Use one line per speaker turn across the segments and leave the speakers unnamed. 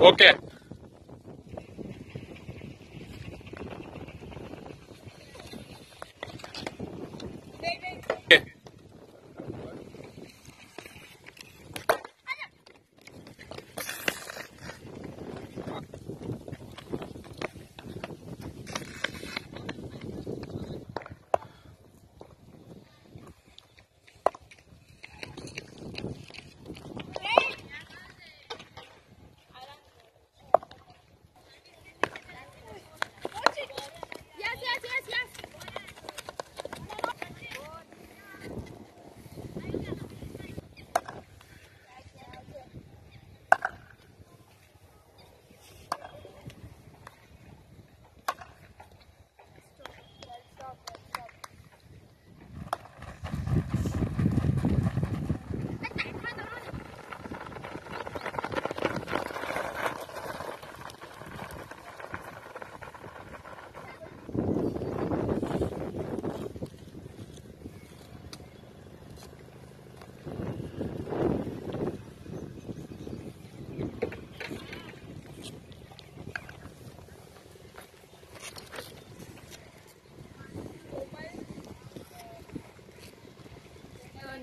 Okay.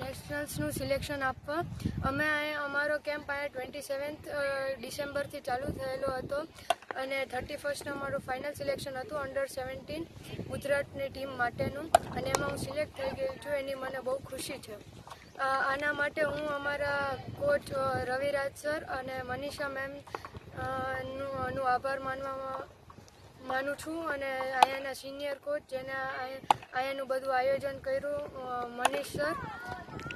નેશનલ્સનું selection આપવા. અમે અહીંયા અમારો કેમ્પ અહીંયા ટ્વેન્ટી સેવન્થ ડિસેમ્બરથી ચાલુ થયેલો હતો અને થર્ટી ફર્સ્ટ અમારું ફાઇનલ સિલેક્શન હતું અંડર સેવન્ટીન ગુજરાતની ટીમ માટેનું અને એમાં હું સિલેક્ટ થઈ ગઈ છું, એની મને બહુ ખુશી છે. આના માટે હું અમારા કોચ રવિરાજ સર અને મનીષા મેમનું આભાર માનવામાં માનું છું અને અહીંયાના સિનિયર કોચ જેને અહીંયાનું બધું આયોજન કર્યું મનીષ સર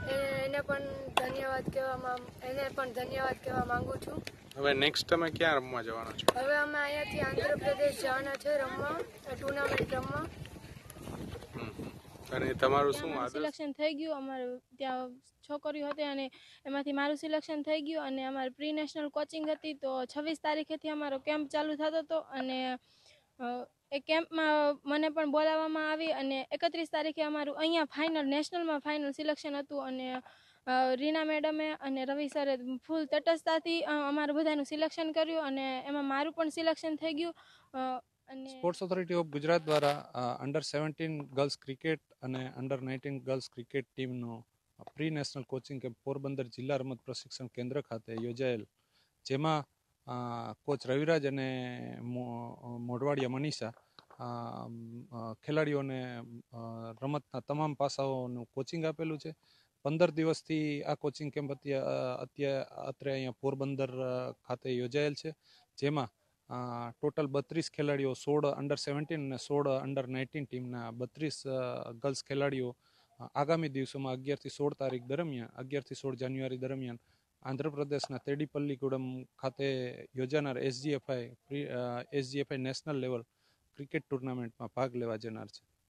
એને પણ ધન્યવાદ કહેવામાં એને પણ ધન્યવાદ કહેવા માંગુ છું.
હવે નેક્સ્ટ તમે ક્યાં રમવા જવાના છો?
હવે અમે અહીંયાથી આંધ્રપ્રદેશ જવાના છે રમવા ટુર્નામેન્ટ રમવા.
અને તમારું શું
સિલેક્શન થઈ ગયું અમારું ત્યાં છોકરીઓ હતી અને એમાંથી મારું સિલેક્શન થઈ ગયું અને અમારે પ્રી નેશનલ કોચિંગ હતી તો છવ્વીસ તારીખેથી અમારો કેમ્પ ચાલુ થતો હતો અને એ કેમ્પમાં મને પણ બોલાવવામાં આવી અને એકત્રીસ તારીખે અમારું અહીંયા ફાઇનલ નેશનલમાં ફાઇનલ સિલેક્શન હતું અને રીના મેડમે અને રવિ સરે ફૂલ તટસ્થતાથી અમારું બધાનું સિલેક્શન કર્યું અને એમાં મારું પણ સિલેક્શન થઈ ગયું. અને
સ્પોર્ટ્સ ઓથોરિટી ઓફ ગુજરાત દ્વારા અંડર સેવન્ટીન ગર્લ્સ ક્રિકેટ અને અંડર નાઇન્ટીન ગર્લ્સ ક્રિકેટ ટીમનો pre national coaching camp Porbandar જિલ્લા રમત પ્રશિક્ષણ કેન્દ્ર ખાતે યોજાયેલ. જેમાં કોચ રવિરાજ અને મોઢવાડિયા મનીષા ખેલાડીઓને રમતના તમામ પાસાઓનું કોચિંગ આપેલું છે. પંદર દિવસથી આ કોચિંગ કેમ્પ અત્યારે અત્યારે અહીંયા પોરબંદર ખાતે યોજાયેલ છે, જેમાં ટોટલ બત્રીસ ખેલાડીઓ, સોળ અંડર સેવન્ટીન અને સોળ અંડર નાઇન્ટીન ટીમના બત્રીસ ગર્લ્સ ખેલાડીઓ આગામી દિવસોમાં અગિયારથી સોળ તારીખ દરમિયાન, અગિયારથી સોળ જાન્યુઆરી દરમિયાન આંધ્રપ્રદેશના તેડીપલ્લીગુડમ ખાતે યોજાનાર SGFI SGFI national level cricket ટુર્નામેન્ટમાં ભાગ લેવા જનાર છે.